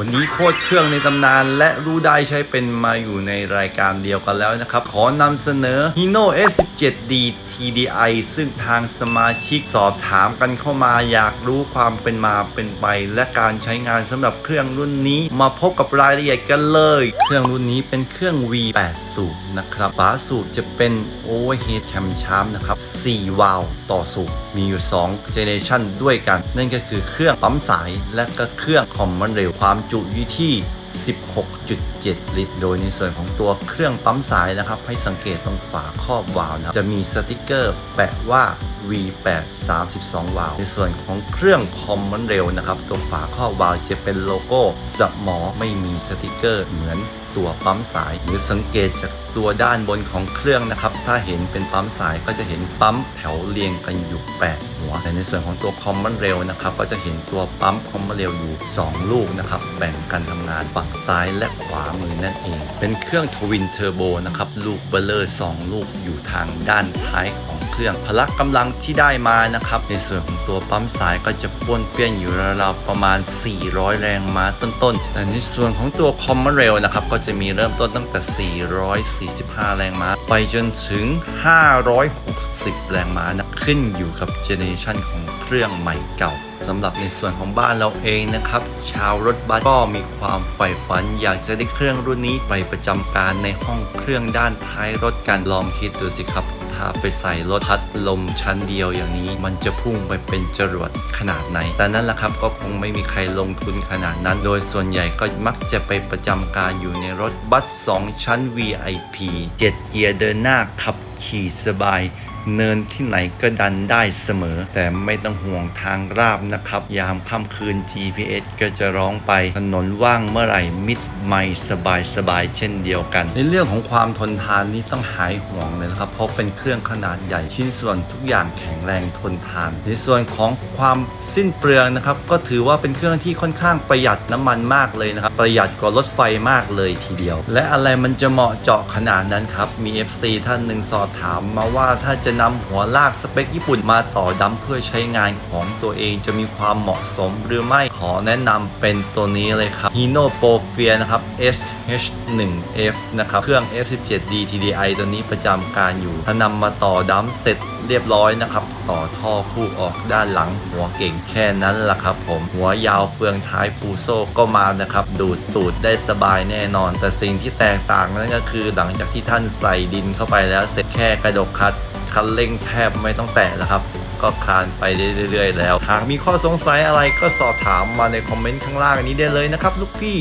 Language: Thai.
วันนี้โคตรเครื่องในตำนานและรู้ได้ใช้เป็นมาอยู่ในรายการเดียวกันแล้วนะครับ ขอนำเสนอ Hino S17D TDI ซึ่งทางสมาชิกสอบถามกันเข้ามาอยากรู้ความเป็นมาเป็นไป และการใช้งานสำหรับเครื่องรุ่นนี้ มาพบกับรายละเอียดกันเลย เครื่องรุ่นนี้เป็นเครื่อง V8 สูบนะครับฝาสูบจะเป็น Overhead Cam Shaft นะครับ4วาล์วต่อสูบมีอยู่2 Generation ด้วยกัน นั่นก็คือเครื่องปั๊มสายและก็เครื่องคอมมอนเร็วความจุอยู่ที่ 16.7 ลิตร โดยในส่วนของตัวเครื่องปั๊มสายนะครับ ให้สังเกตตรงฝาครอบวาล์วนะจะมีสติกเกอร์แปะว่า V8 32 วาล์วในส่วนของเครื่องคอมมอนเร็วนะครับ ตัวฝาครอบวาล์วจะเป็นโลโก้สมอไม่มีสติกเกอร์เหมือน ตัวปั๊มสาย หรือสังเกตจากตัวด้านบนของเครื่องนะครับ ถ้าเห็นเป็นปั๊มสายก็จะเห็นปั๊มแถวเรียงกันอยู่ 8 หัว แต่ในส่วนของตัวคอมมอนเร็วนะครับ ก็จะเห็นตัวปั๊มคอมมอนเร็วอยู่ 2 ลูกนะครับ แบ่งกันทำงานฝั่งซ้ายและขวามือนั่นเอง เป็นเครื่องทวินเทอร์โบนะครับ ลูกเบลเลอร์ 2 ลูกอยู่ทางด้านท้ายของ เครื่อง พละกำลังที่ได้มานะครับ ในส่วนของตัวปั๊มสายก็จะป้วนเปี้ยนอยู่ราวๆประมาณ 400 แรงม้าต้นๆ แต่ในส่วนของตัวคอมมอนเร็วนะครับก็จะมีเริ่มต้นตั้งแต่ 445 แรงม้า ไปจนถึง 560 แรงม้านะขึ้นอยู่กับเจเนอเรชันของเครื่องใหม่เก่าสำหรับในส่วนของบ้านเราเองนะครับ ชาวรถบัสก็มีความใฝ่ฝัน อยากจะได้เครื่องรุ่นนี้ไปประจำการในห้องเครื่องด้านท้ายรถกันลองคิดดูสิครับ ถ้าไปใส่รถพัดลมชั้นเดียวอย่างนี้ มันจะพุ่งไปเป็นจรวดขนาดไหน แต่นั่นแหละครับก็คงไม่มีใครลงทุนขนาดนั้น โดยส่วนใหญ่ก็มักจะไปประจำการอยู่ในรถบัส 2 ชั้น VIP 7เกียร์เดินหน้าขับขี่สบายเนินที่ไหนก็ดันได้เสมอ แต่ไม่ต้องห่วงทางราบนะครับ ยามค่ำคืน GPS ก็จะร้องไปถนนว่างเมื่อไหร่มิด ไม่สบายสบายเช่นเดียวกัน ในเรื่องของความทนทานนี้ต้องหายห่วงเลยนะครับ เพราะเป็นเครื่องขนาดใหญ่ชิ้นส่วนทุกอย่างแข็งแรงทนทาน ในส่วนของความสิ้นเปลืองนะครับ ก็ถือว่าเป็นเครื่องที่ค่อนข้างประหยัดน้ำมันมากเลยนะครับ ประหยัดกว่ารถไฟมากเลยทีเดียว และอะไรมันจะเหมาะเจาะขนาดนั้นครับ มี FC ท่านหนึ่งสอบถามมาว่าถ้าจะนำหัวลากสเปคญี่ปุ่นมาต่อดัมเพื่อใช้งานของตัวเองจะมีความเหมาะสมหรือไม่ขอแนะนำเป็นตัวนี้เลยครับ Hino Pro f i a นะครับ SH1F นะครับ เครื่อง F17D TDI ตัวนี้ประจำการอยู่ ถ้านำมาต่อดัมเสร็จเรียบร้อยนะครับ ต่อท่อคู่ออกด้านหลัง หัวเก่งแค่นั้นแหละครับผม หัวยาวเฟืองท้ายฟูโซก็มานะครับ ดูดตูดได้สบายแน่นอน แต่สิ่งที่แตกต่างนั่นก็คือ หลังจากที่ท่านใส่ดินเข้าไปแล้วเสร็จแค่กระดกคัดคันเร่งแทบไม่ต้องแตะแล้วครับก็คลานไปเรื่อยๆแล้ว หากมีข้อสงสัยอะไรก็สอบถามมาในคอมเมนต์ข้างล่างนี้ได้เลยนะครับ ลูกพี่